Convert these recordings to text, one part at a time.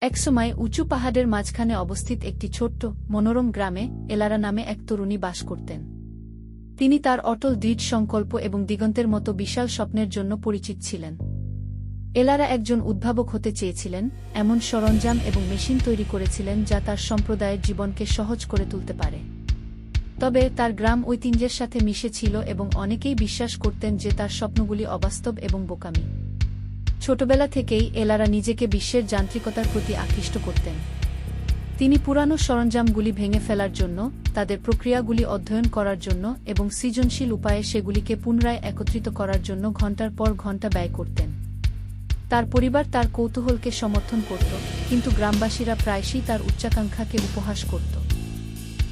একসময় উঁচু পাহাড়ের মাঝখানে অবস্থিত একটি ছোট্ট, মনোরম গ্রামে এলারা নামে এক তরুণী বাস করতেন। তিনি তার অটল দৃঢ় সংকল্প এবং দিগন্তের মতো বিশাল স্বপ্নের জন্য পরিচিত ছিলেন। এলারা একজন উদ্ভাবক হতে চেয়েছিলেন, এমন সরঞ্জাম এবং মেশিন তৈরি করেছিলেন যা তার সম্প্রদায়ের জীবনকে সহজ করে তুলতে পারে। তবে তার গ্রাম ঐতিহ্যের সাথে মিশে ছিল এবং অনেকেই বিশ্বাস করতেন যে তার স্বপ্নগুলি অবাস্তব এবং বোকামি। ছোটবেলা থেকেই এলারা নিজেকে বিশ্বের যান্ত্রিকতার প্রতি আকৃষ্ট করতেন। তিনি পুরানো সরঞ্জামগুলি ভেঙে ফেলার জন্য, তাদের প্রক্রিয়াগুলি অধ্যয়ন করার জন্য এবং সৃজনশীল উপায়ে সেগুলিকে পুনরায় একত্রিত করার জন্য ঘণ্টার পর ঘণ্টা ব্যয় করতেন। তার পরিবার তার কৌতূহলকে সমর্থন করত, কিন্তু গ্রামবাসীরা প্রায়শই তার উচ্চাকাঙ্ক্ষাকে উপহাস করত।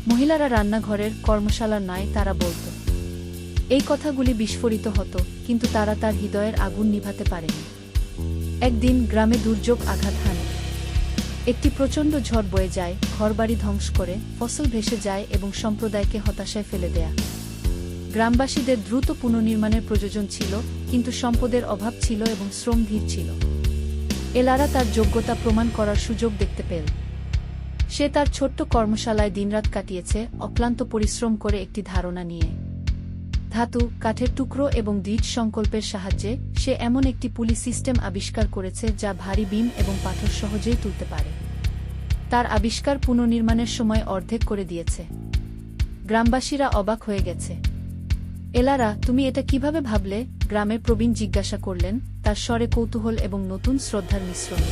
মহিলারা রান্নাঘরের কর্মশালার নয় তারা বলত, এই কথাগুলি বিস্ফোরিত হতো, কিন্তু তারা তার হৃদয়ের আগুন নিভাতে পারেনি। একদিন গ্রামে দুর্যোগ আঘাত হানে। একটি প্রচণ্ড ঝড় বয়ে যায়, ঘরবাড়ি ধ্বংস করে, ফসল ভেসে যায় এবং সম্প্রদায়কে হতাশায় ফেলে দেয়া। গ্রামবাসীদের দ্রুত পুনর্নির্মাণের প্রয়োজন ছিল, কিন্তু সম্পদের অভাব ছিল এবং শ্রম ধীর ছিল। এলারা তার যোগ্যতা প্রমাণ করার সুযোগ দেখতে পেল। সে তার ছোট্ট কর্মশালায় দিনরাত কাটিয়েছে, অক্লান্ত পরিশ্রম করে একটি ধারণা নিয়ে। ধাতু, কাঠের টুকরো এবং দৃঢ় সংকল্পের সাহায্যে সে এমন একটি পুলি সিস্টেম আবিষ্কার করেছে যা ভারী বিম এবং পাথর সহজেই তুলতে পারে। তার আবিষ্কার পুনর্নির্মাণের সময় অর্ধেক করে দিয়েছে। গ্রামবাসীরা অবাক হয়ে গেছে। এলারা, তুমি এটা কীভাবে ভাবলে? গ্রামের প্রবীণ জিজ্ঞাসা করলেন, তার স্বরে কৌতূহল এবং নতুন শ্রদ্ধার মিশ্রণ।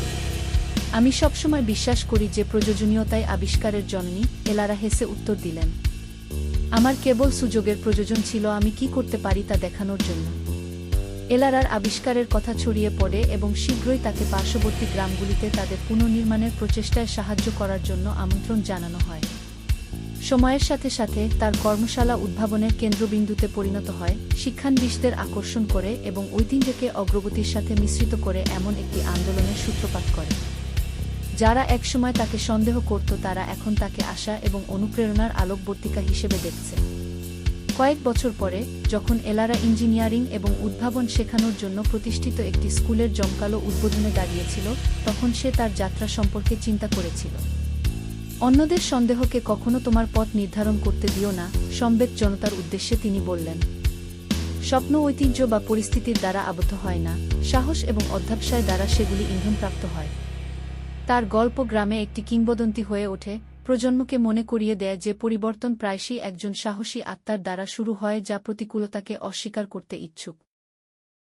আমি সবসময় বিশ্বাস করি যে প্রয়োজনীয়তায় আবিষ্কারের জননী এলারা হেসে উত্তর দিলেন। আমার কেবল সুযোগের প্রয়োজন ছিল আমি কি করতে পারি তা দেখানোর জন্য। এলারার আবিষ্কারের কথা ছড়িয়ে পড়ে এবং শীঘ্রই তাকে পার্শ্ববর্তী গ্রামগুলিতে তাদের পুনর্নির্মাণের প্রচেষ্টায় সাহায্য করার জন্য আমন্ত্রণ জানানো হয়। সময়ের সাথে সাথে তার কর্মশালা উদ্ভাবনের কেন্দ্রবিন্দুতে পরিণত হয়, শিক্ষানবিশদের আকর্ষণ করে এবং ঐতিহ্যকে অগ্রগতির সাথে মিশ্রিত করে এমন একটি আন্দোলনের সূত্রপাত করে। যারা একসময় তাকে সন্দেহ করত, তারা এখন তাকে আশা এবং অনুপ্রেরণার আলোকবর্তিকা হিসেবে দেখছে। কয়েক বছর পরে, যখন এলারা ইঞ্জিনিয়ারিং এবং উদ্ভাবন শেখানোর জন্য প্রতিষ্ঠিত একটি স্কুলের জমকালো উদ্বোধনে দাঁড়িয়েছিল, তখন সে তার যাত্রা সম্পর্কে চিন্তা করেছিল। অন্যদের সন্দেহকে কখনো তোমার পথ নির্ধারণ করতে দিও না, সম্বেদ জনতার উদ্দেশ্যে তিনি বললেন। স্বপ্ন, ঐতিহ্য বা পরিস্থিতির দ্বারা আবদ্ধ হয় না, সাহস এবং অধ্যাবসায় দ্বারা সেগুলি ইন্ধনপ্রাপ্ত হয়। তার গল্প গ্রামে একটি কিংবদন্তি হয়ে ওঠে, প্রজন্মকে মনে করিয়ে দেয় যে পরিবর্তন প্রায়শই একজন সাহসী আত্মার দ্বারা শুরু হয় যা প্রতিকূলতাকে অস্বীকার করতে ইচ্ছুক।